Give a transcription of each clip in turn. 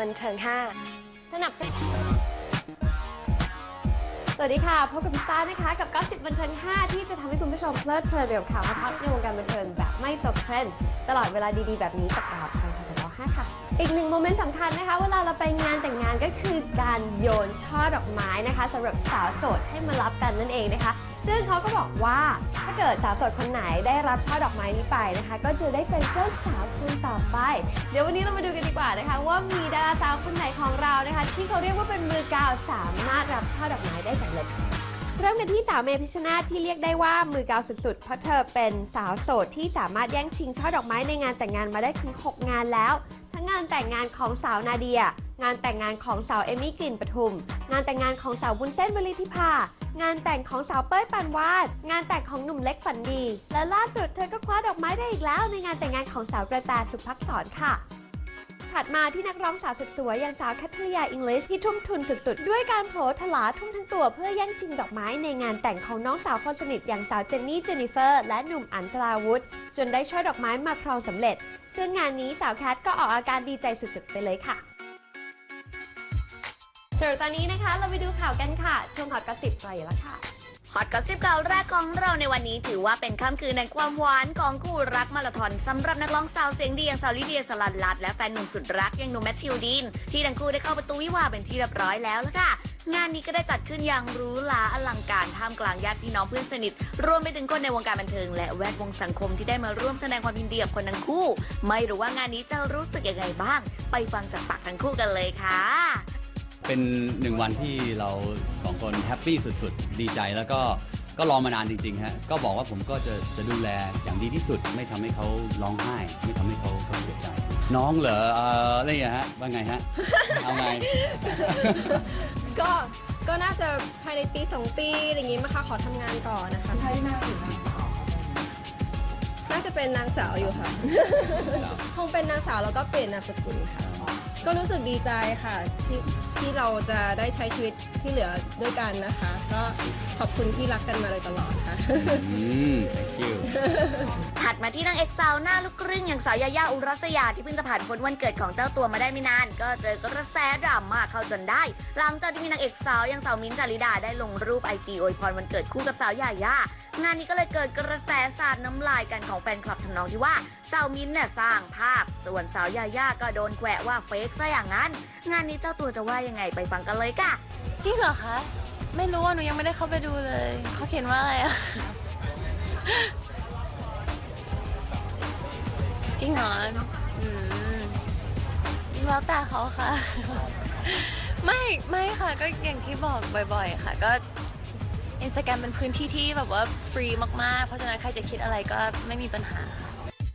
บันเทิง 5 สนับสนุนสวัสดีค่ะ พบกับพิซซ่านะคะ กับก็สิบบันเทิง 5 ที่จะทำให้คุณผู้ชมเพลิดเพลินไปกับข่าวฮอตในวงการบันเทิงแบบไม่ตกเทรนด์ตลอดเวลาดีๆ แบบนี้กับเราทางทท5ค่ะ อีกหนึ่งโมเมนต์สำคัญนะคะ เวลาเราไปงานแต่งงานก็คือการโยนช่อดอกไม้นะคะสำหรับสาวโสดให้มารับกันนั่นเองนะคะ ซึ่งเขาก็บอกว่าถ้าเกิดสาวโสดคนไหนได้รับช่อดอกไม้นี้ไปนะคะ ก็จะได้เป็นเจ้าสาวคนต่อไป เดี๋ยววันนี้เรามาดูกันดีกว่านะคะ ว่ามีดาราสาวคนไหนของเรานะคะ ที่เขาเรียกว่าเป็นมือกาวสามารถรับช่อดอกไม้ได้สำเร็จเริ่มกันที่สาวเมพิชนาที่เรียกได้ว่ามือกาวสุดๆ เพราะเธอเป็นสาวโสดที่สามารถแย่งชิงช่อดอกไม้ในงานแต่งงานมาได้ถึง 6 งานแล้ว ทั้งงานแต่งงานของสาวนาเดีย งานแต่งงานของสาวเอมี่กลิ่นปทุม งานแต่งงานของสาววุ้นเส้นวลีธิภางานแต่งของสาวเป้ยปานวาด งานแต่งของหนุ่มเล็กฝันดี และล่าสุดเธอก็คว้าดอกไม้ได้อีกแล้ว ในงานแต่งงานของสาวกระแตสุภักษรค่ะถัดมาที่นักร้องสาวสุดสวยอย่างสาวแคทริยาอิงลิชที่ทุ่มทุนสุดๆ ด้วยการโผล่ถลาทุ่มทั้งตัวเพื่อแย่งชิงดอกไม้ในงานแต่งของน้องสาวคนสนิทอย่างสาวเจนนี่เจนนิเฟอร์ และหนุ่มอันสลาวุธ จนได้ช่อดอกไม้มาครองสำเร็จ ซึ่งงานนี้สาวแคทก็ออกอาการดีใจสุดๆไปเลยค่ะส่วนตอนนี้นะคะเราไปดูข่าวกันค่ะ ช่วงฮอตกระสิบไปแล้วค่ะ ฮอตก็สิบเก่าแรกของเราในวันนี้ถือว่าเป็นค่ำคืนแห่งความหวานของคู่รักมาราธอนสำหรับนักร้องสาวเสียงดีอย่างสาวลิเดียสลันลัดและแฟนหนุ่มสุดรักอย่างหนุ่มแมทธิวดีนที่ทั้งคู่ได้เข้าประตูวิวาห์เป็นที่เรียบร้อยแล้วละค่ะ งานนี้ก็ได้จัดขึ้นอย่างหรูหราอลังการท่ามกลางญาติพี่น้องเพื่อนสนิท รวมไปถึงคนในวงการบันเทิง และแวดวงสังคมที่ได้มาร่วมแสดงความยินดีกับคนทั้งคู่ ไม่รู้ว่างานนี้จะรู้สึกยังไงบ้าง ไปฟังจากปากทั้งคู่กันเลยค่ะ เป็นหนึ่งวันที่เราสองคนแฮปปี้สุดๆ ดีใจแล้วก็ก็รอมานานจริงๆฮะก็บอกว่าผมก็จะจะดูแลอย่างดีที่สุด ไม่ทำให้เขาร้องไห้ ไม่ทำให้เขาเขาเสียใจ น้องเหรอเอ่ออะไรอย่างเงี้ยฮะว่าไงฮะ เอาไง ก็ก็น่าจะภายในปี2ปีอะไรอย่างงี้มาค่ะขอทำงานก่อนนะคะ ใช่น่าน่าจะเป็นนางสาวอยู่ค่ะ คงเป็นนางสาวแล้วก็เปลี่ยนนามสกุลค่ะ ก็รู้สึกดีใจค่ะที่ที่เราจะได้ใช้ชีวิตที่เหลือด้วยกันนะคะ ก็ขอบคุณที่รักกันมาโดยตลอดค่ะ อืม thank you ถัดมาที่นางเอกสาวหน้าลูกครึ่งอย่างสาวยายาอุรัสยาที่เพิ่งจะผ่านพ้นวันเกิดของเจ้าตัวมาได้ไม่นาน ก็เจอกระแสดราม่าเข้าจนได้ หลังจากที่มีนางเอกสาวอย่างสาวมิ้นท์จาริดาได้ลงรูปไอจีอวยพรวันเกิดคู่กับสาวยายางานนี้ก็เลยเกิดกระแสสาดน้ำลายกันของแฟนคลับทำนองที่ว่าสาวมิ้นท์เนี่ยสร้างภาพส่วนสาวยายาก็โดนแขวะว่าเฟกซะอย่างนั้น งานนี้เจ้าตัวจะว่ายังไงไปฟังกันเลยค่ะ จริงเหรอคะ ไม่รู้อะหนูยังไม่ได้เข้าไปดูเลยเขาเขียนว่าอะไรอะจริงเหรออืมแล้วแต่เขาค่ะ ไม่ไม่ค่ะก็อย่างที่บอกบ่อย ๆ ค่ะ ก็อินสตาแกรมเป็นพื้นที่ที่แบบว่าฟรีมากๆ เพราะฉะนั้นใครจะคิดอะไรก็ไม่มีปัญหาค่ะ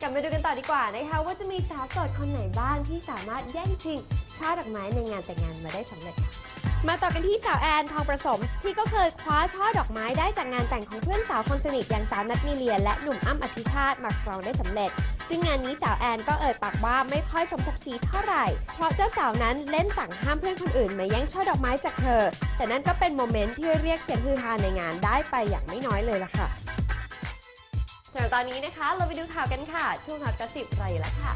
กลับมาดูกันต่อดีกว่านะคะว่าจะมีสาวโสดคนไหนบ้างที่สามารถแย่งชิงช่อดอกไม้ในงานแต่งงานมาได้สำเร็จค่ะมาต่อกันที่สาวแอนทองประสม ที่ก็เคยคว้าช่อดอกไม้ได้จากงานแต่งของเพื่อนสาวคนสนิทอย่างสาวนัทมีเลีย และหนุ่มอ้ำอธิชาติมาครองได้สำเร็จ ซึ่งงานนี้สาวแอนก็เอ่ยปากว่าไม่ค่อยสมศักดิ์ศรีเท่าไหร่ เพราะเจ้าสาวนั้นเล่นสั่งห้ามเพื่อนคนอื่นมาแย่งช่อดอกไม้จากเธอ แต่นั่นก็เป็นโมเมนต์ที่เรียกเสียงฮือฮาในงานได้ไปอย่างไม่น้อยเลยล่ะค่ะ สำหรับตอนนี้นะคะเราไปดูข่าวกันค่ะ ช่วงฮอตกระสิบไรแล้วค่ะ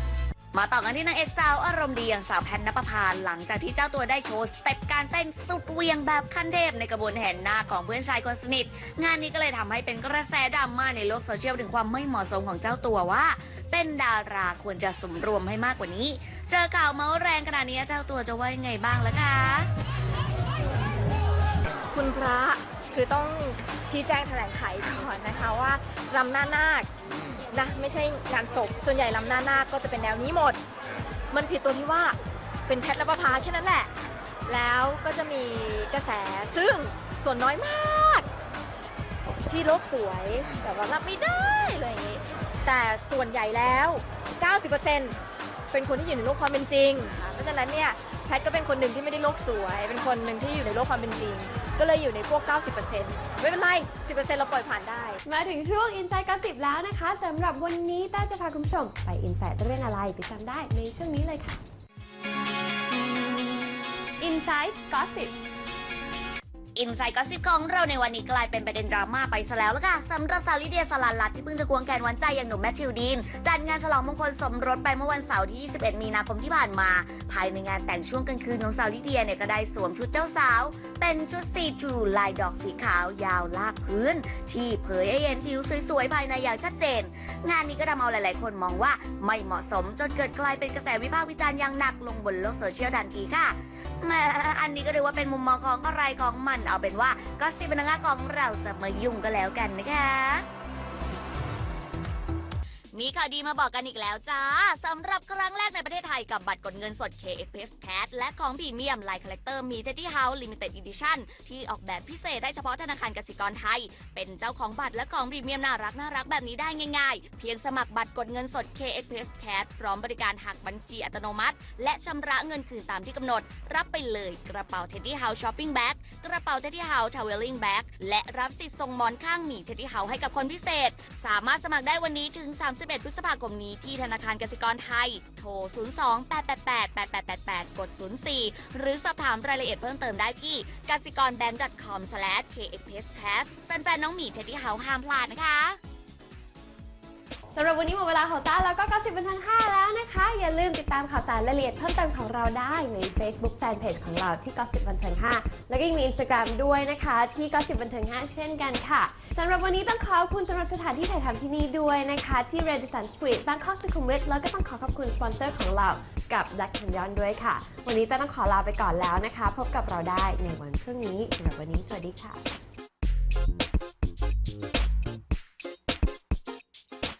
มาต่อกันที่นางเอกสาวอารมณ์ดีอย่างสาวแพทนปภาหลังจากที่เจ้าตัวได้โชว์สเต็ปการเต้นสุดเหวียงแบบขั้นเทพในกระบวนแห่หน้าของเพื่อนชายคนสนิท งานนี้ก็เลยทำให้เป็นกระแสดราม่าในโลกโซเชียลถึงความไม่เหมาะสมของเจ้าตัวว่า เป็นดาราควรจะสมรวมให้มากกว่านี้ เจอข่าวเมาส์แรงขนาดนี้เจ้าตัวจะว่ายังไงบ้างล่ะคะ คุณพระ คือต้องชี้แจงแถลงไขก่อนนะคะว่าลำหน้านาคนะไม่ใช่งานศพส่วนใหญ่ลำหน้านาคก็จะเป็นแนวนี้หมด มันผิดตัวที่ว่าเป็นแพทย์และประภาแค่นั้นแหละ แล้วก็จะมีกระแสซึ่งส่วนน้อยมาก ที่โลกสวยแต่ว่ารับไม่ได้เลยอย่างนี้แต่ส่วนใหญ่แล้ว 90%เป็นคนที่อยู่ในโลกความเป็นจริง เพราะฉะนั้นเนี่ย แพทย์ก็เป็นคนหนึ่งที่ไม่ได้โลกสวย เป็นคนหนึ่งที่อยู่ในโลกความเป็นจริง ก็เลยอยู่ในพวก 90%ไม่เป็นไร 10%เราปล่อยผ่านได้ มาถึงช่วง Insight Gossip แล้วนะคะสำหรับวันนี้ต้าจะพาคุณผู้ชมไป Insight เรื่องอะไรไปจำได้ในช่วงนี้เลยค่ะ Insight Gossip อินไซต์ก็สิบของเราในวันนี้กลายเป็นประเด็นดราม่าไปซะแล้วละค่ะสำหรับสาวลิเดียสลันลัดที่เพิ่งจะควงแกนวันใจอย่างหนุ่มแมทธิวดีน จัดงานฉลองมงคลสมรสไปเมื่อวันเสาร์ที่ 21 มีนาคมที่ผ่านมา ภายในงานแต่งช่วงกลางคืนของสาวลิเดียเนี่ยก็ได้สวมชุดเจ้าสาว เป็นชุดซีทรูลายดอกสีขาวยาวลากพื้น ที่เผยให้เห็นผิวสวยๆภายในอย่างชัดเจน งานนี้ก็ทำเอาหลายๆ คนมองว่าไม่เหมาะสมจนเกิดกลายเป็นกระแสวิพากษ์วิจารณ์อย่างหนักลงบนโลกโซเชียลทันทีค่ะ แหมอันนี้ก็เรียกว่าเป็นมุมมองของอะไรของมันเอาเป็นว่าก็สิบนังงาของเราจะมายุ่งก็แล้วกันนะคะ มีข่าวดีมาบอกกันอีกแล้วจ้าสำหรับครั้งแรกในประเทศไทยกับบัตรกดเงินสด KXPS Cash และของพรีเมียม Line Collector มี Teddy House Limited Edition ที่ออกแบบพิเศษได้เฉพาะธนาคารกสิกรไทย เป็นเจ้าของบัตรและของพรีเมียมน่ารักน่ารักแบบนี้ได้ง่ายๆ เพียงสมัครบัตรกดเงินสด KXPS Cash พร้อมบริการหักบัญชีอัตโนมัติ และชำระเงินคืนตามที่กำหนด รับไปเลยกระเป๋า Teddy House Shopping Bag กระเป๋า Teddy House Traveling Bag และรับสิทธิ์ส่งหมอนข้างหมี Teddy House ให้กับคนพิเศษ สามารถสมัครได้วันนี้ถึง 3 31 พฤษภาคมนี้ที่ธนาคารกสิกรไทย โทร 02 888 8888 กด 04 หรือสอบถามรายละเอียดเพิ่มเติมได้ที่กสิกร bank.com/kxpass แฟนๆน้องหมีเทดดี้เฮาห้ามพลาดนะคะ สำหรับวันนี้หมดเวลาของต้าแล้วก็90บันเทิง5แล้วนะคะ อย่าลืมติดตามข่าวสารรายละเอียดเพิ่มเติมของเราได้ใน Facebook Fanpage ของเราที่ 90บันเทิง5แล้วก็ยังมี Instagram ด้วยนะคะที่ 90บันเทิง5เช่นกันค่ะสำหรับวันนี้ต้องขอบคุณสำหรับสถานที่ถ่ายทำที่นี่ด้วยนะคะ ที่ Radisson Suite Bangkok สุขุมวิทแล้วก็ต้องขอขอบคุณสปอนเซอร์ของเรากับ Black Canyon ด้วยค่ะ วันนี้ต้าต้องขอลาไปก่อนแล้วนะคะ พบกับเราได้ในวันพรุ่งนี้สำหรับวันนี้สวัสดีค่ะ